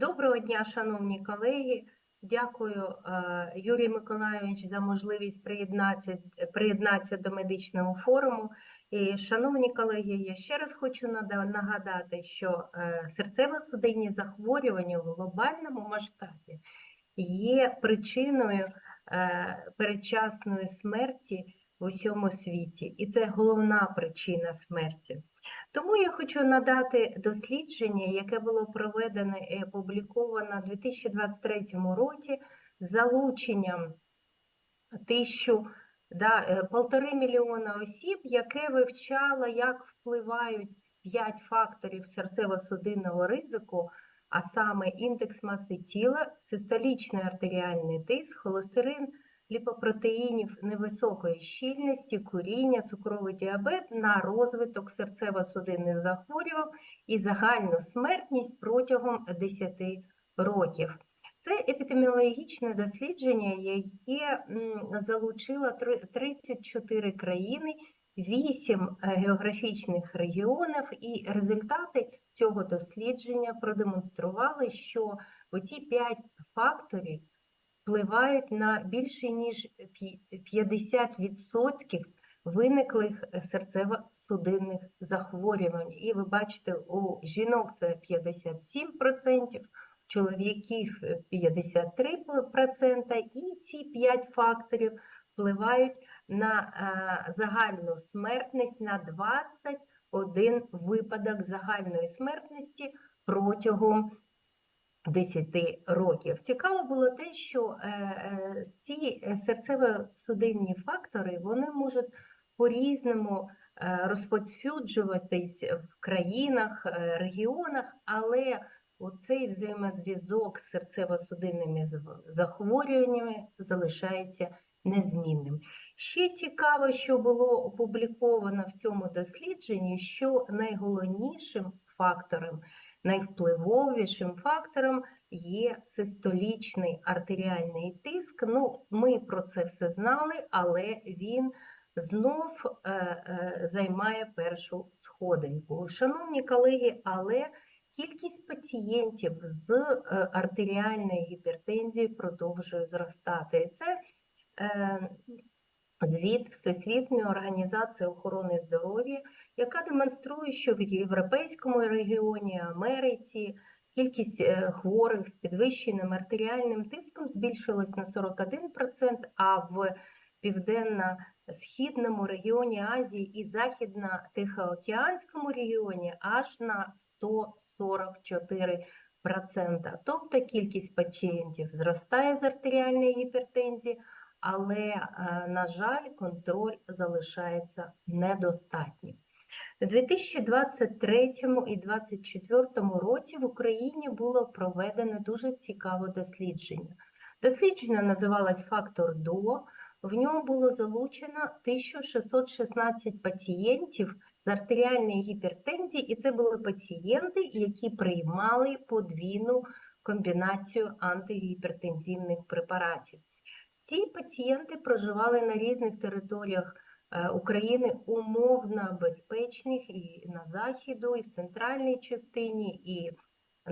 Доброго дня, шановні колеги. Дякую, е, Юрій Миколайович, за можливість приєднатися, приєднатися до медичного форуму. І, шановні колеги, я ще раз хочу нагадати, що е, серцево-судинні захворювання в глобальному масштабі є причиною е, передчасної смерті в усьому світі, і це головна причина смерті. Тому я хочу надати дослідження, яке було проведене і опубліковано у 2023 році з залученням тисячу, да, е, полтори мільйона осіб, яке вивчало, як впливають п'ять факторів серцево-судинного ризику, а саме індекс маси тіла, систолічний артеріальний тиск, холестерин, ліпопротеїнів невисокої щільності, куріння, цукровий діабет на розвиток серцево-судинних захворювань і загальну смертність протягом 10 років. Це епідеміологічне дослідження, яке залучило три- 34 країни, 8 географічних регіонів, і результати цього дослідження продемонстрували, що оці 5 факторів впливають на більше ніж 50% виниклих серцево-судинних захворювань. І ви бачите, у жінок це 57%, чоловіків е, 53%, і ці 5 факторів впливають на е, загальну смертність на 21 випадок загальної смертності протягом 10 років. Цікаво було те, що е, е, ці серцево-судинні фактори вони можуть по-різному е, розповсюджуватись в країнах, регіонах, але оцей взаємозв'язок з серцево-судинними захворюваннями залишається незмінним. Ще цікаво, що було опубліковано в цьому дослідженні, що найголовнішим фактором найвпливовішим фактором є систолічний артеріальний тиск. Ну, ми про це все знали, але він знов е, е, займає першу сходинку. Шановні колеги, але кількість пацієнтів з е, артеріальною гіпертензією продовжує зростати. Це е, звіт Всесвітньої організації охорони здоров'я, яка демонструє, що в Європейському регіоні, Америці кількість е, хворих з підвищеним артеріальним тиском збільшилась на 41%, а в південно-східному регіоні Азії і західно-тихоокеанському регіоні аж на 144%. Тобто кількість пацієнтів зростає з артеріальної гіпертензії, але, е, на жаль, контроль залишається недостатнім. У 2023 і 2024 році в Україні було проведено дуже цікаве дослідження. Дослідження називалось «Фактор ДО». В ньому було залучено 1616 пацієнтів з артеріальної гіпертензії, і це були пацієнти, які приймали подвійну комбінацію антигіпертензивних препаратів. Ці пацієнти проживали на різних територіях е, України умовно безпечних і на заходу, і в центральній частині, і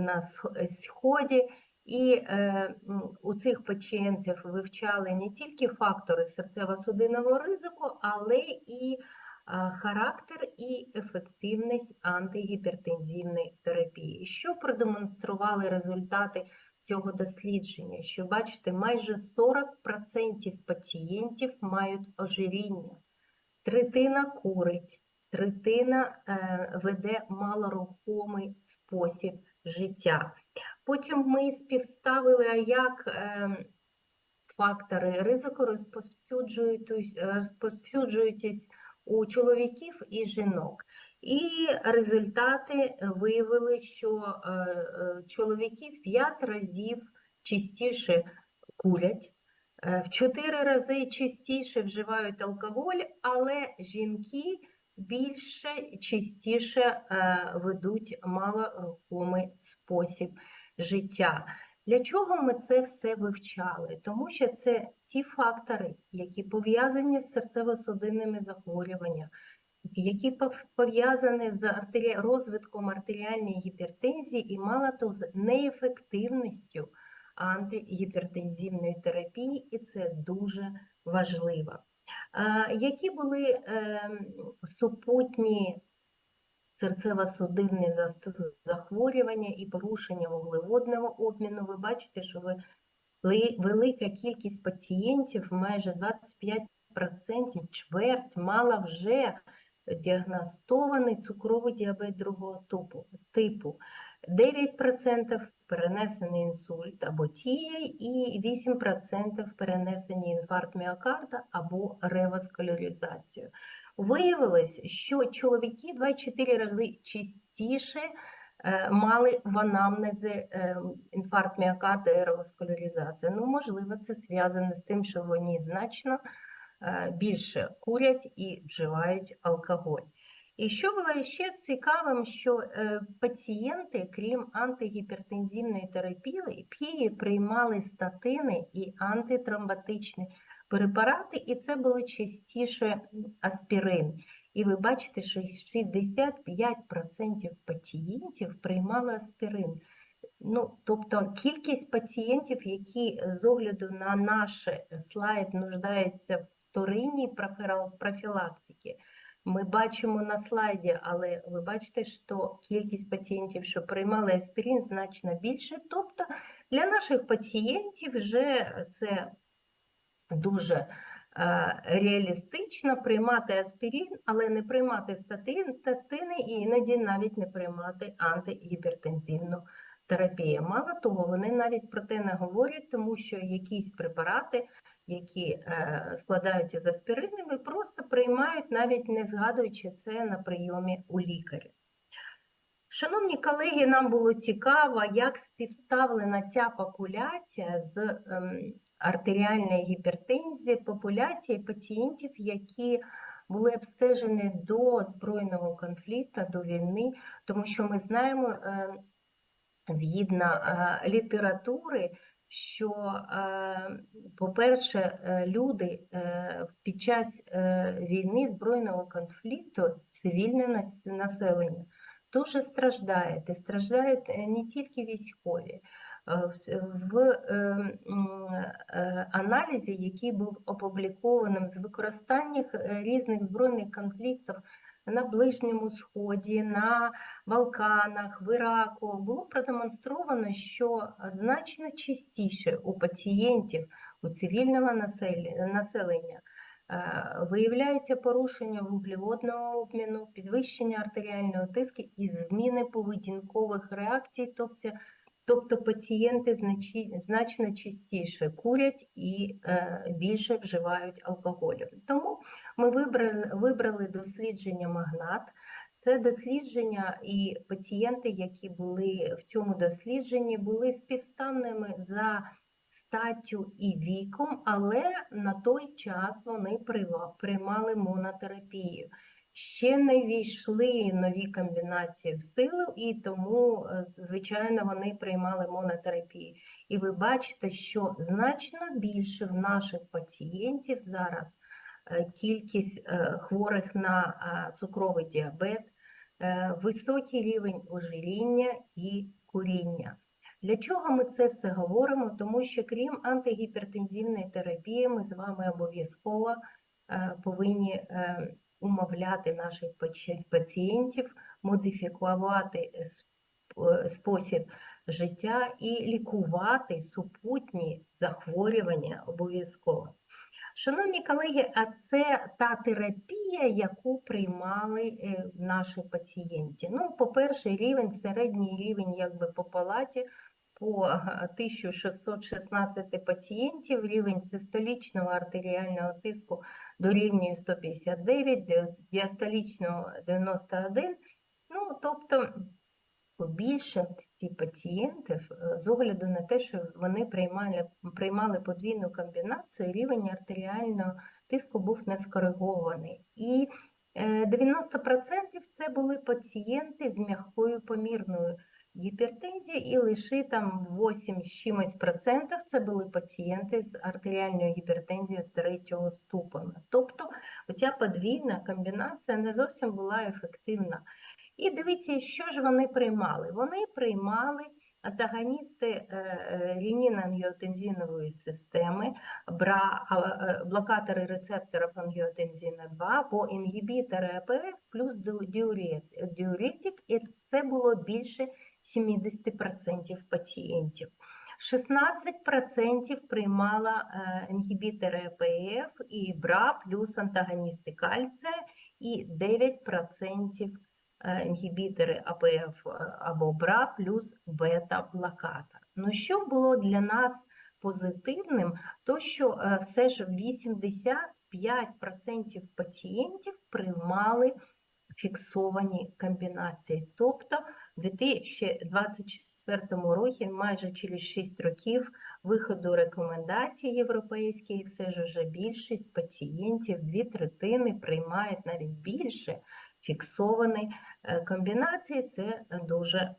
на сході. І е, у цих пацієнтів вивчали не тільки фактори серцево-судинного ризику, але і характер і ефективність антигіпертензивної терапії. Що продемонстрували результати цього дослідження? Що бачите, майже 40% пацієнтів мають ожиріння, третина курить, третина е, веде малорухомий спосіб життя. Потім ми співставили, а як е, фактори ризику розповсюджують- розповсюджуються у чоловіків і жінок. І результати виявили, що е, е, чоловіки в 5 разів частіше курять, е, в 4 рази частіше вживають алкоголь, але жінки більше частіше е, ведуть малорухомий спосіб життя. Для чого ми це все вивчали? Тому що це ті фактори, які пов'язані з серцево-судинними захворюваннями, які пов'язані з розвитком артеріальної гіпертензії і мало того, з неефективністю антигіпертензивної терапії, і це дуже важливо. Які були ем, супутні серцево-судинні захворювання і порушення вуглеводного обміну? Ви бачите, що ви велика кількість пацієнтів, майже 25%, чверть, мала вже діагностований цукровий діабет другого типу. типу. 9% перенесений інсульт або тія і 8% перенесений інфаркт міокарда або реваскуляризацію. Виявилось, що чоловіки 24 рази частіше е, мали в анамнезі е, інфаркт міокарда і реваскуляризацію. Ну, можливо, це зв'язано з тим, що вони значно більше курять і вживають алкоголь. І що було ще цікавим, що е, пацієнти, крім антигіпертензивної терапії, приймали статини і антитромботичні препарати, і це було частіше аспірин. І ви бачите, що 65% пацієнтів приймали аспірин. Ну, тобто кількість пацієнтів, які з огляду на наш слайд нуждаються в вторинній профіла- профілактиці, ми бачимо на слайді, але ви бачите, що кількість пацієнтів, що приймали аспірин, значно більше. Тобто для наших пацієнтів вже це дуже е, реалістично приймати аспірин, але не приймати статин, статини і іноді навіть не приймати антигіпертензивну терапію. Мало того, вони навіть про те не говорять, тому що якісь препарати, які е, складаються з аспіринами, просто приймають, навіть не згадуючи це на прийомі у лікаря. Шановні колеги, нам було цікаво, як співставлена ця популяція з ем, артеріальної гіпертензії, популяції пацієнтів, які були обстежені до збройного конфлікту, до війни, тому що ми знаємо, е, згідно е, літератури, що, по-перше, е, люди е, під час е, війни збройного конфлікту, цивільне населення, дуже страждає. І страждають не тільки військові. В- В е, м, е, аналізі, який був опублікованим з використанням різних збройних конфліктів на Ближньому Сході, на Балканах, в Іраку, було продемонстровано, що значно частіше у пацієнтів, у цивільного населення, е, виявляється порушення вуглеводного обміну, підвищення артеріального тиску і зміни поведінкових реакцій, тобто, тобто пацієнти значі- значно частіше курять і е, більше вживають алкоголю. Тому ми вибрали, вибрали дослідження магнат. Це дослідження і пацієнти, які були в цьому дослідженні, були співставними за статтю і віком, але на той час вони приймали монотерапію. Ще не війшли нові комбінації в силу, і тому, е, звичайно, вони приймали монотерапію. І ви бачите, що значно більше в наших пацієнтів зараз е, кількість е, хворих на цукровий діабет, високий рівень ожиріння і куріння. Для чого ми це все говоримо? Тому що крім антигіпертензивної терапії, ми з вами обов'язково е, повинні е, умовляти наших пацієнтів, модифікувати е, спосіб життя і лікувати супутні захворювання обов'язково. Шановні колеги, а це та терапія, яку приймали наші пацієнти. Ну, по-перше, рівень, середній рівень якби по палаті по 1616 пацієнтів, рівень систолічного артеріального тиску дорівнює 159, діастолічного 91. Ну, тобто у більшості пацієнтів е, з огляду на те, що вони приймали, приймали подвійну комбінацію, рівень артеріального тиску був не скоригований. І е, 90% це були пацієнти з м'якою помірною гіпертензією, і лише там 8 з чимось процентів це були пацієнти з артеріальною гіпертензією третього ступеня. Тобто Хоча подвійна комбінація не зовсім була ефективна. І дивіться, що ж вони приймали? Вони приймали антагоністи е, е, ренін-ангіотензинової системи, бра, е, блокатори рецепторів ангіотензина 2 або інгібітори АПФ плюс діуретик, і це було більше 70% пацієнтів. 16% приймала е, інгібітори АПФ і БРА плюс антагоністи кальція, і 9% е, інгібітори АПФ е, або БРА плюс бета-блокатор. Ну, що було для нас позитивним, то що все ж 85% пацієнтів приймали фіксовані комбінації. Тобто в 2024 році, майже через 6 років виходу рекомендацій європейських, все ж вже більшість пацієнтів, дві третини приймають навіть більше фіксовані е, комбінації. Це дуже е,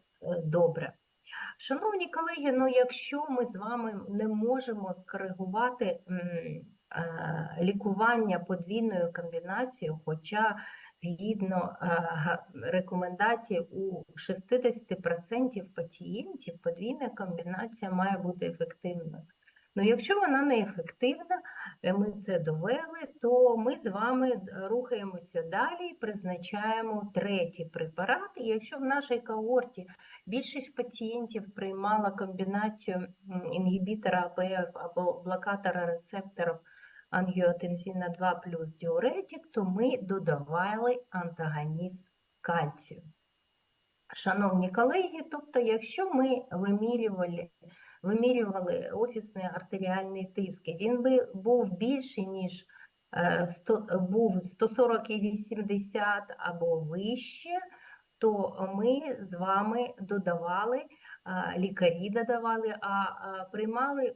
добре. Шановні колеги, ну якщо ми з вами не можемо скоригувати е, лікування подвійною комбінацією, хоча згідно е, рекомендацій у 60% пацієнтів подвійна комбінація має бути ефективною. Ну, якщо вона не ефективна, е, ми це довели, то ми з вами рухаємося далі і призначаємо третій препарат. І якщо в нашій когорті більшість пацієнтів приймала комбінацію інгібітора АПФ або блокатора рецепторів ангіотензина 2 плюс діуретик, то ми додавали антагоніст кальцію. Шановні колеги, тобто, якщо ми вимірювали, вимірювали офісний артеріальний тиск, він би був більший, ніж е, 100, був 140 і 80 або вище, то ми з вами додавали, лікарі додавали, а приймали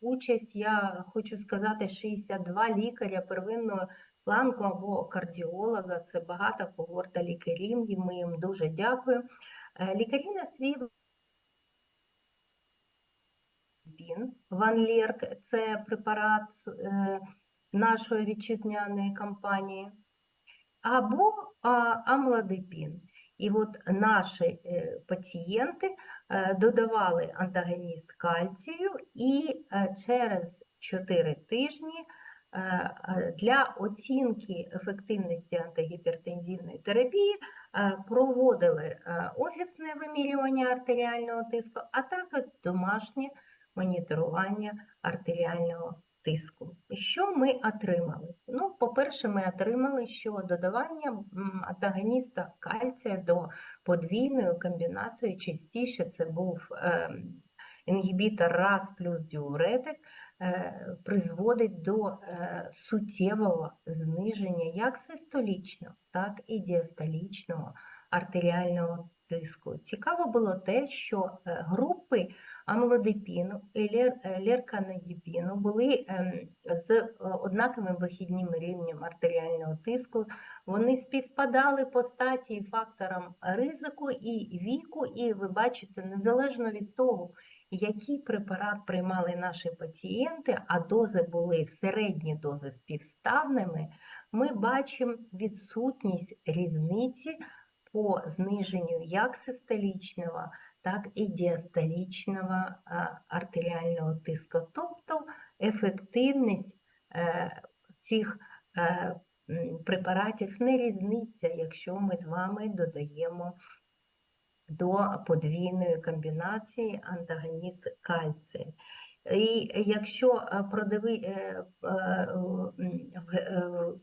участь, я хочу сказати, 62 лікаря первинного планку або кардіолога. Це багата когорта лікарів, і ми їм дуже дякуємо. Е, Лікарі на свій він Ван Лерк, це препарат е, нашої вітчизняної компанії, або а, амлодипін. І от наші е, пацієнти е, додавали антагоніст кальцію і е, через 4 тижні для оцінки ефективності антигіпертензивної терапії проводили офісне вимірювання артеріального тиску, а також домашнє моніторування артеріального тиску. Що ми отримали? Ну, по-перше, ми отримали, що додавання антагоніста кальція до подвійної комбінації частіше це був ем, інгібітор РАС плюс діуретик, е, призводить до е, суттєвого зниження як систолічного, так і діастолічного артеріального тиску. Цікаво було те, що е, групи амлодипіну і лер- е, були ем, з е, однаковим вихідним рівнем артеріального тиску. Вони співпадали по статі і факторам ризику і віку, і ви бачите, незалежно від того, який препарат приймали наші пацієнти, а дози були в середні дози співставними, ми бачимо відсутність різниці по зниженню як систолічного, так і діастолічного артеріального тиску. Тобто ефективність е, цих е, препаратів не різниця, якщо ми з вами додаємо до подвійної комбінації антагоніст кальцію. І якщо е, продиви, е, е,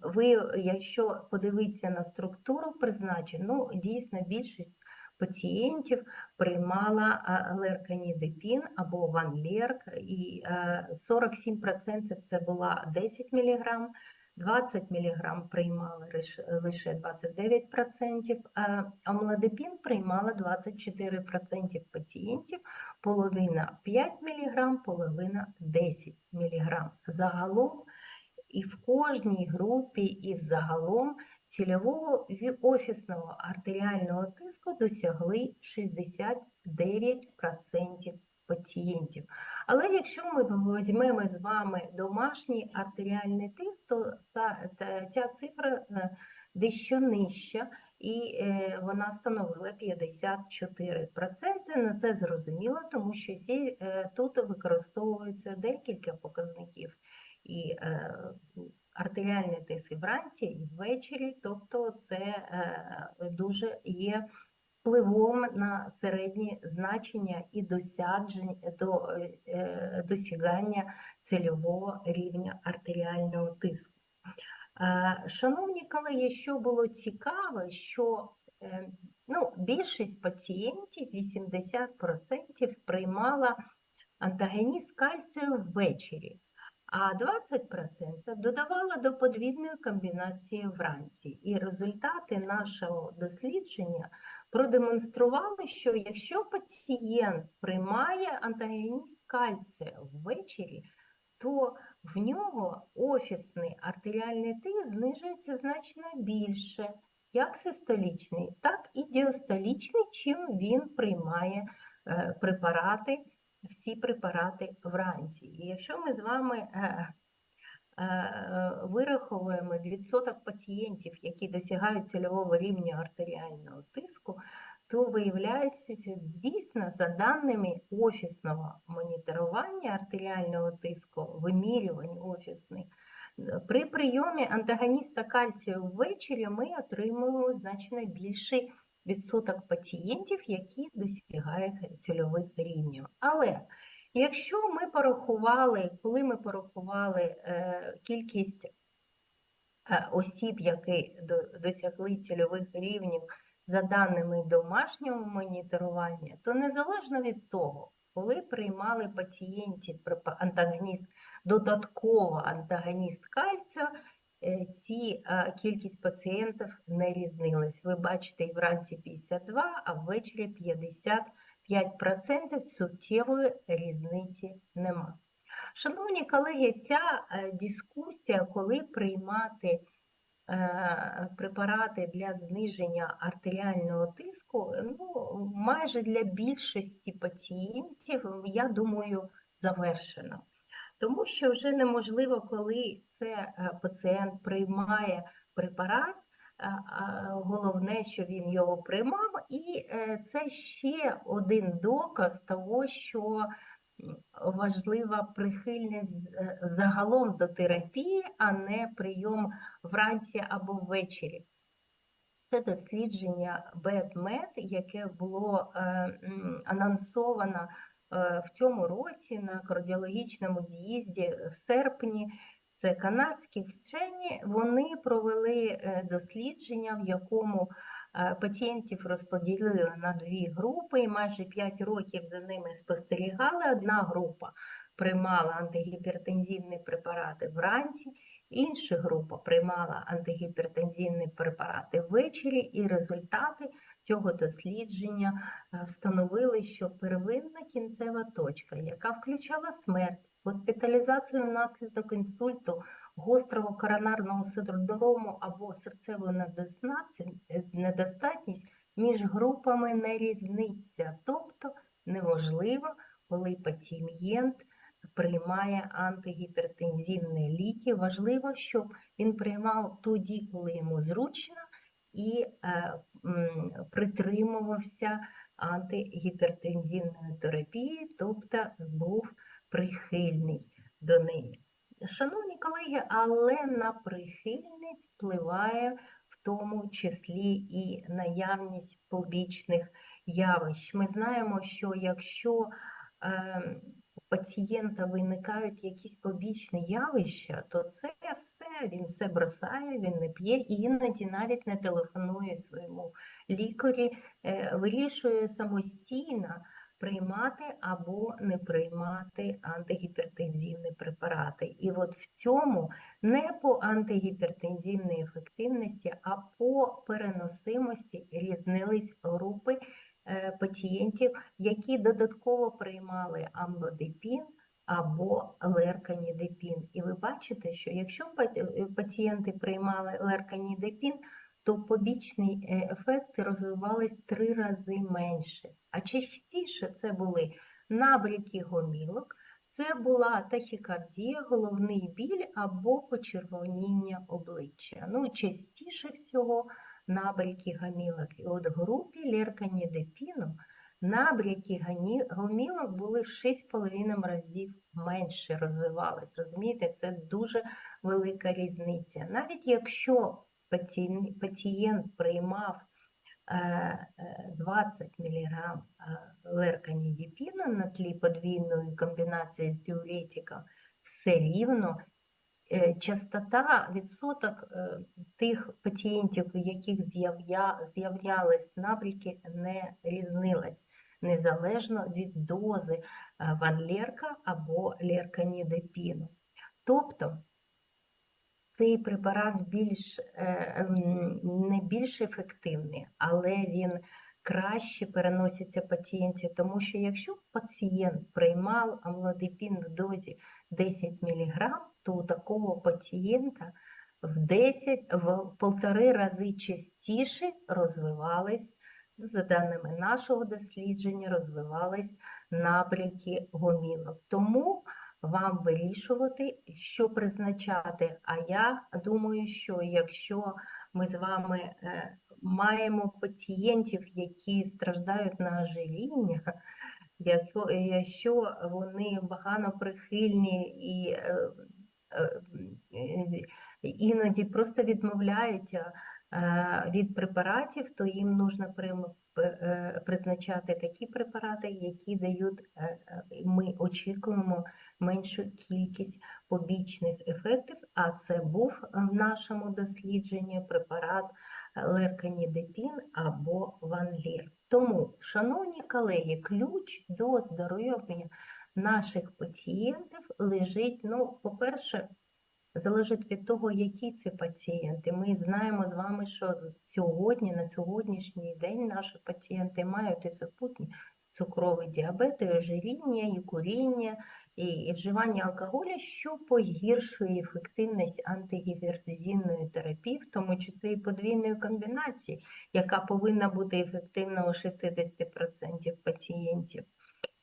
ви, якщо подивитися на структуру призначень, ну дійсно більшість пацієнтів приймала лерканідепін або ванлерк, і е, 47% це була 10 мг, 20 мг приймали лише- лише 29%, а амлодипін приймала 24% пацієнтів, половина 5 мг, половина 10 мг. Загалом і в кожній групі, і загалом цільового офісного артеріального тиску досягли 69% пацієнтів. Але якщо ми візьмемо з вами домашній артеріальний тиск, то ця цифра е, дещо нижча, і е, вона становила 54%. Ну, це зрозуміло, тому що е, тут використовується декілька показників. І артеріальний тиск і вранці, і ввечері, тобто це дуже є впливом на середні значення і до е, е, досягання цільового рівня артеріального тиску. Е, Шановні колеги, що було цікаве, що ну, більшість пацієнтів, 80% приймала антагоніст кальцію ввечері, а 20% додавала до подвійної комбінації вранці. І результати нашого дослідження продемонстрували, що якщо пацієнт приймає антагоніст кальцію ввечері, то в нього офісний артеріальний тиск знижується значно більше, як систолічний, так і діастолічний, чим він приймає е, препарати, всі препарати вранці. І якщо ми з вами е, е, вираховуємо відсоток пацієнтів, які досягають цільового рівня артеріального тиску, то виявляється, дійсно за даними офісного моніторування артеріального тиску, вимірювань офісних, при прийомі антагоніста кальцію ввечері ми отримуємо значно більший відсоток пацієнтів, які досягають цільових рівнів. Але якщо ми порахували, коли ми порахували е, кількість е, осіб, які до- досягли цільових рівнів за даними домашнього моніторування, то незалежно від того, коли приймали пацієнтів антагоніст, додатково антагоніст кальцію, ці е, кількість пацієнтів не різнилась. Ви бачите, і вранці 52, а ввечері 55% суттєвої різниці нема. Шановні колеги, ця е, дискусія, коли приймати е, препарати для зниження артеріального тиску, ну, майже для більшості пацієнтів, я думаю, завершена. Тому що вже неможливо, коли це е, пацієнт приймає препарат, головне, що він його приймав, і е, це ще один доказ того, що важлива прихильність е, загалом до терапії, а не прийом вранці або ввечері. Це дослідження BEDMED, яке було анонсовано в цьому році на кардіологічному з'їзді в серпні. Це канадські вчені. Вони провели е, дослідження, в якому е, пацієнтів розподілили на дві групи, і майже 5 років за ними спостерігали. Одна група приймала антигіпертензивні препарати вранці, інша група приймала антигіпертензивні препарати ввечері, і результати цього дослідження е, встановили, що первинна кінцева точка, яка включала смерть, госпіталізацію внаслідок інсульту, гострого коронарного синдрому або серцеву е, недостатність між групами не різниця, тобто неможливо, коли пацієнт приймає антигіпертензивні ліки. Важливо, щоб він приймав тоді, коли йому зручно, і е, притримувався антигіпертензивної терапії, тобто був прихильний до неї. Шановні колеги, але на прихильність впливає в тому числі і наявність побічних явищ. Ми знаємо, що якщо е, у пацієнта виникають якісь побічні явища, то це все, він все бросає, він не п'є і іноді навіть не телефонує своєму лікарі, е, вирішує самостійно приймати або не приймати антигіпертензивні препарати. І от в цьому не по антигіпертензивній ефективності, а по переносимості різнились групи е, пацієнтів, які додатково приймали амлодипін або лерканідипін. І ви бачите, що якщо пацієнти приймали лерканідипін, то побічні е, ефекти розвивались три рази менше. А частіше це були Набряки гомілок це була тахікардія, головний біль або почервоніння обличчя. Ну, частіше всього набряки гомілок. І от в групі лерканідепіну набряки гомілок були в 6,5 разів менше розвивались. Розумієте, це дуже велика різниця. Навіть якщо пацієнт приймав е, е, 20 мг лерканідіпіну на тлі подвійної комбінації з діуретиком, все рівно е, частота, відсоток е, тих пацієнтів, у яких з'являлись набряки, не різнилась незалежно від дози е, ванлерка або лерканідепіну. Тобто цей препарат більш, е, ем, не більш ефективний, але він краще переноситься пацієнтів, тому що якщо пацієнт приймав амлодипін в дозі 10 мг, то у такого пацієнта в 10, в полтори рази частіше розвивались, за даними нашого дослідження, розвивались набряки гомілок. Тому вам вирішувати, що призначати. А я думаю, що якщо ми з вами е, маємо пацієнтів, які страждають на ожиріння, якщо, вони баганоприхильні і е, е, іноді просто відмовляються від препаратів, то їм нужно е, призначати такі препарати, які дають, е, е, ми очікуємо меншу кількість побічних ефектів, а це був е, в нашому дослідженні препарат лерканідепін або ванлір. Тому, шановні колеги, ключ до здоров'я наших пацієнтів лежить, ну, по-перше, залежить від того, які це пацієнти. Ми знаємо з вами, що сьогодні, на сьогоднішній день наші пацієнти мають і супутні цукровий діабет, і ожиріння, і куріння, і, і вживання алкоголю, що погіршує ефективність антигіпертензивної терапії, в тому числі і подвійної комбінації, яка повинна бути ефективна у 60% пацієнтів.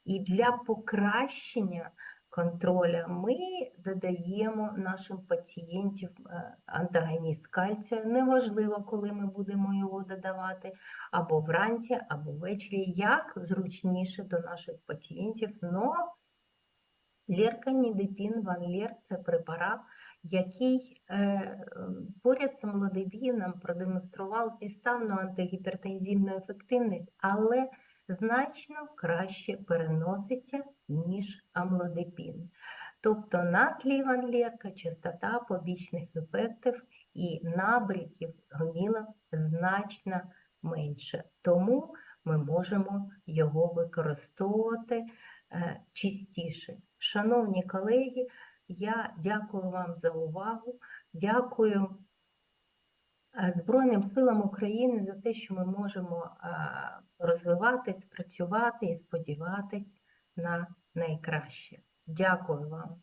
І для покращення контроля ми додаємо нашим пацієнтам е, антагоніст кальція. Неважливо, коли ми будемо його додавати, або вранці, або ввечері, як зручніше до наших пацієнтів. Но лерканідепін, ванлер – це препарат, який е, поряд з амлодипіном продемонстрував зіставну антигіпертензивну ефективність, але значно краще переноситься, ніж амлодипін. Тобто на тлі ванлерка частота побічних ефектів і набряків гомілок значно менше. Тому ми можемо його використовувати е, частіше. Шановні колеги, я дякую вам за увагу. Дякую е, Збройним силам України за те, що ми можемо е, розвиватись, працювати і сподіватись на найкраще. Дякую вам.